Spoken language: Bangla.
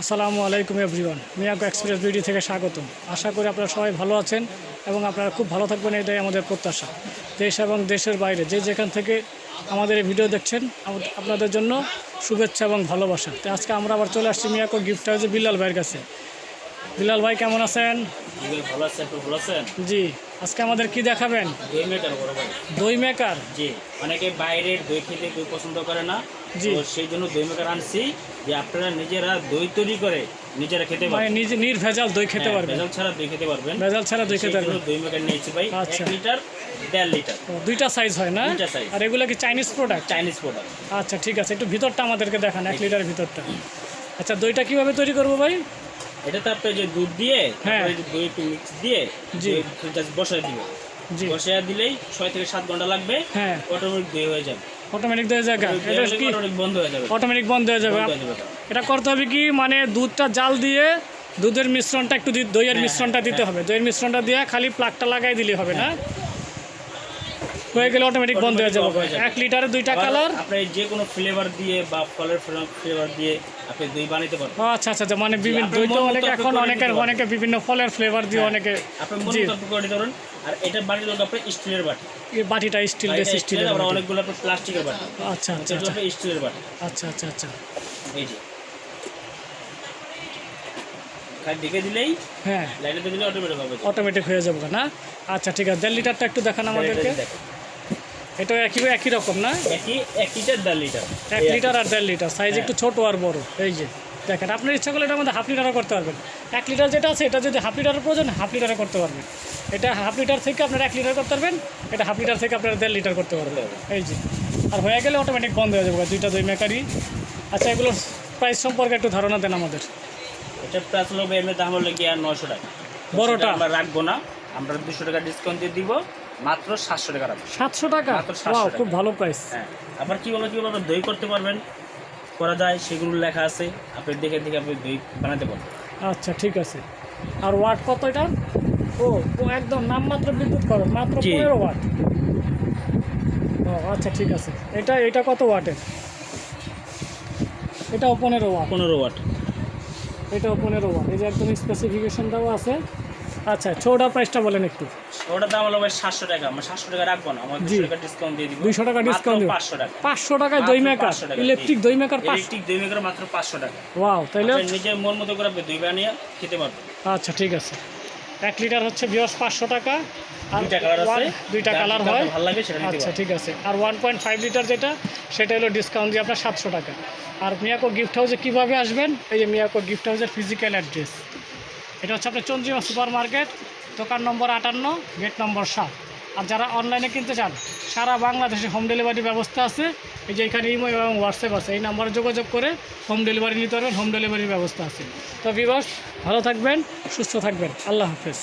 আসসালামু আলাইকুম এভরিওয়ান। মিয়াকো এক্সপ্রেস বিডি থেকে স্বাগতম। আশা করি আপনারা সবাই ভালো আছেন এবং আপনারা খুব ভালো থাকবেন, এটাই আমাদের প্রত্যাশা। দেশ এবং দেশের বাইরে যে যেখান থেকে আমাদের এই ভিডিও দেখছেন আপনাদের জন্য শুভেচ্ছা এবং ভালোবাসা। তো আজকে আমরা আবার চলে আসছি মিয়াকো গিফট হাউসে বিল্লাল ভাইয়ের কাছে। বিল্লাল ভাই কেমন আছেন? ভালো আছেন ভালো আছেন? জি আজকে আমাদের কি দেখাবেন? দই মেকার বড় ভাই। দই মেকার জি অনেকে বাইরের দই খেতে দই পছন্দ করে না। জি। সেই জন্য দই মেকার আনছি যে আপনারা নিজেরা দই তৈরি করে নিজেরা খেতে মানে পারবেন। নিজে নির্ভেজাল দই খেতে হ্যাঁ, পারবেন। ভেজাল ছাড়া দই খেতে পারবেন। ভেজাল ছাড়া দই খেতে পারবেন। দই মেকার নিয়েছি ভাই আচ্ছা। লিটার দেড় লিটার। দুইটা সাইজ হয় না? দুইটা size। আর এগুলো কি চাইনিজ প্রোডাক্ট চাইনিজ প্রোডাক্ট আচ্ছা ঠিক আছে একটু ভিতরটা আমাদেরকে দেখান এক লিটারের ভিতরটা। আচ্ছা দইটা কীভাবে তৈরি করব ভাই? এটা তো আপনি যে দুধ দিয়ে হ্যাঁ। তারপরে দই একটু মিক্স দিয়ে জি। জাস্ট বসায় দিবে জি। বসায় দিলেই ছয় থেকে সাত ঘণ্টা লাগবে হ্যাঁ। অটোমেটিক দই হয়ে যাবে। অটোমেটিক দই জায়গা এটা কি? অটোমেটিক বন্ধ হয়ে যাবে। অটোমেটিক বন্ধ হয়ে যাবে। হয়ে যাবে। এটা করতে হবে কি? মানে দুধটা জাল দিয়ে দুধের মিশ্রণটা একটু দি- দইয়ের হ্যাঁ, মিশ্রণটা দিতে হ্যাঁ। হবে। দইয়ের মিশ্রণটা দিয়ে খালি প্লাগটা লাগাই দিলে হবে না? হয়ে গেলে অটোমেটিক বন্ধ হয়ে যাবে। হয়ে। এক লিটারে দুইটা কালার আপনি যে কোনো ফ্লেভার দিয়ে বা ফলের ফ্লেভার দিয়ে আপনি দই বানাইতে পারবেন। আচ্ছা আচ্ছা আচ্ছা, মানে বিভিন্ন দই তো অনেকে এখন করে অনেকের অনেকে বিভিন্ন ফলের ফ্লেভার দিয়ে অনেকে আপনি করে দিতে আর এটা লোক আপনি স্টিলের বাটি। এই বাটিটা স্টিল এটা স্টিলের আবার অনেকগুলো প্লাস্টিকের বাটি। আচ্ছা আচ্ছা আচ্ছা। স্টিলের বাটি। আচ্ছা আচ্ছা আচ্ছা। এই যে। দিলেই হ্যাঁ। দিলে অটোমেটিক হবে। অটোমেটিক হয়ে যাবে না? আচ্ছা ঠিক আছে। দেড় লিটারটা একটু দেখান আমাদেরকে। এটা একই একই রকম না? একই এক লিটার দেড় লিটার। এক লিটার আর দেড় লিটার সাইজ হ্যাঁ। একটু ছোট আর বড়। এই যে দেখেন আপনার ইচ্ছা করলে এটার মধ্যে হাফ লিটারও করতে পারবেন। এক লিটার যেটা আছে এটা যদি হাফ লিটারের প্রয়োজন হাফ লিটারও করতে পারবেন। এটা হাফ লিটার থেকে আপনার এক লিটার করতে পারবেন এটা হাফ লিটার থেকে আপনার দেড় লিটার করতে পারবেন। এই যে আর হয়ে গেলে অটোমেটিক বন্ধ হয়ে যাবে দুইটা দুই মেকারি আচ্ছা এগুলোর প্রাইস সম্পর্কে একটু ধারণা দেন আমাদের। এটা প্রাইস হলো এমনি দাম হলো গিয়ে নশো টাকা। বড়টা? আমরা রাখব না আমরা দুশো টাকা ডিসকাউন্ট দিয়ে দিব। মাত্র সাতশো টাকা সাতশো টাকা? মাত্র 700 Wow, টাকা। খুব ভালো প্রাইস হ্যাঁ আবার কীভাবে কীভাবে আপনার দই করতে পারবেন। করা যায় সেগুলো লেখা আছে। আপনি দেখে দেখে আপনি দই বানাতে পারবেন। আচ্ছা ঠিক আছে। আর ওয়াট কত এটা? ও ও একদম নামমাত্র বিদ্যুৎ খরচ মাত্র পনেরো ওয়াট। ও আচ্ছা ঠিক আছে। এটা এটা কত ওয়াটের? এটাও পনেরো ওয়াট। পনেরো ওয়াট। এটাও পনেরো ওয়াট। এই যে একদম স্পেসিফিকেশন দেওয়া আছে আচ্ছা ছোটা প্রাইসটা বলেন একটু। ওটার দাম হলো ভাই সাতশো টাকা। আমরা সাতশো টাকা রাখব না আমরা জি। দুশো টাকা ডিসকাউন্ট দিয়ে দিব 200 টাকা ডিসকাউন্ট দিব। পাঁচশো টাকা। পাঁচশো টাকায় দই মাত্র মেকার 500 টাকা, ইলেকট্রিক। দই মেকার পাঁচ ইলেকট্রিক দই মেকার মাত্র পাঁচশো টাকা। ওয়াও তাইলে আপনি নিজের মন মতো করে আপনি দই বানিয়ে খেতে পারবেন। আচ্ছা ঠিক আছে। এক লিটার হচ্ছে বিয়স পাঁচশো টাকা। আর দুইটা কালার আছে। one- দুইটা যার কালার যেটা হয়। ভালো লাগে সেটা নিতে আচ্ছা পারেন। ঠিক আছে। আর ওয়ান পয়েন্ট ফাইভ লিটার যেটা সেটা হলো ডিসকাউন্ট দিয়ে আপনার সাতশো টাকা। আর মিয়াকো গিফট হাউসে কীভাবে আসবেন? এই যে মিয়াকো গিফট হাউসের ফিজিক্যাল অ্যাড্রেস এটা হচ্ছে আপনার চন্দ্রিমা সুপার মার্কেট দোকান নম্বর আটান্ন, গেট নম্বর সাত। আর যারা অনলাইনে কিনতে চান, সারা বাংলাদেশে হোম ডেলিভারি ব্যবস্থা আছে। এই যে এখানে ইমো এবং হোয়াটসঅ্যাপ আছে, এই নাম্বারে যোগাযোগ করে হোম ডেলিভারি নিতে পারবেন হোম ডেলিভারির ব্যবস্থা আছে। তো বিবাস ভালো থাকবেন, সুস্থ থাকবেন। আল্লাহ হাফেজ।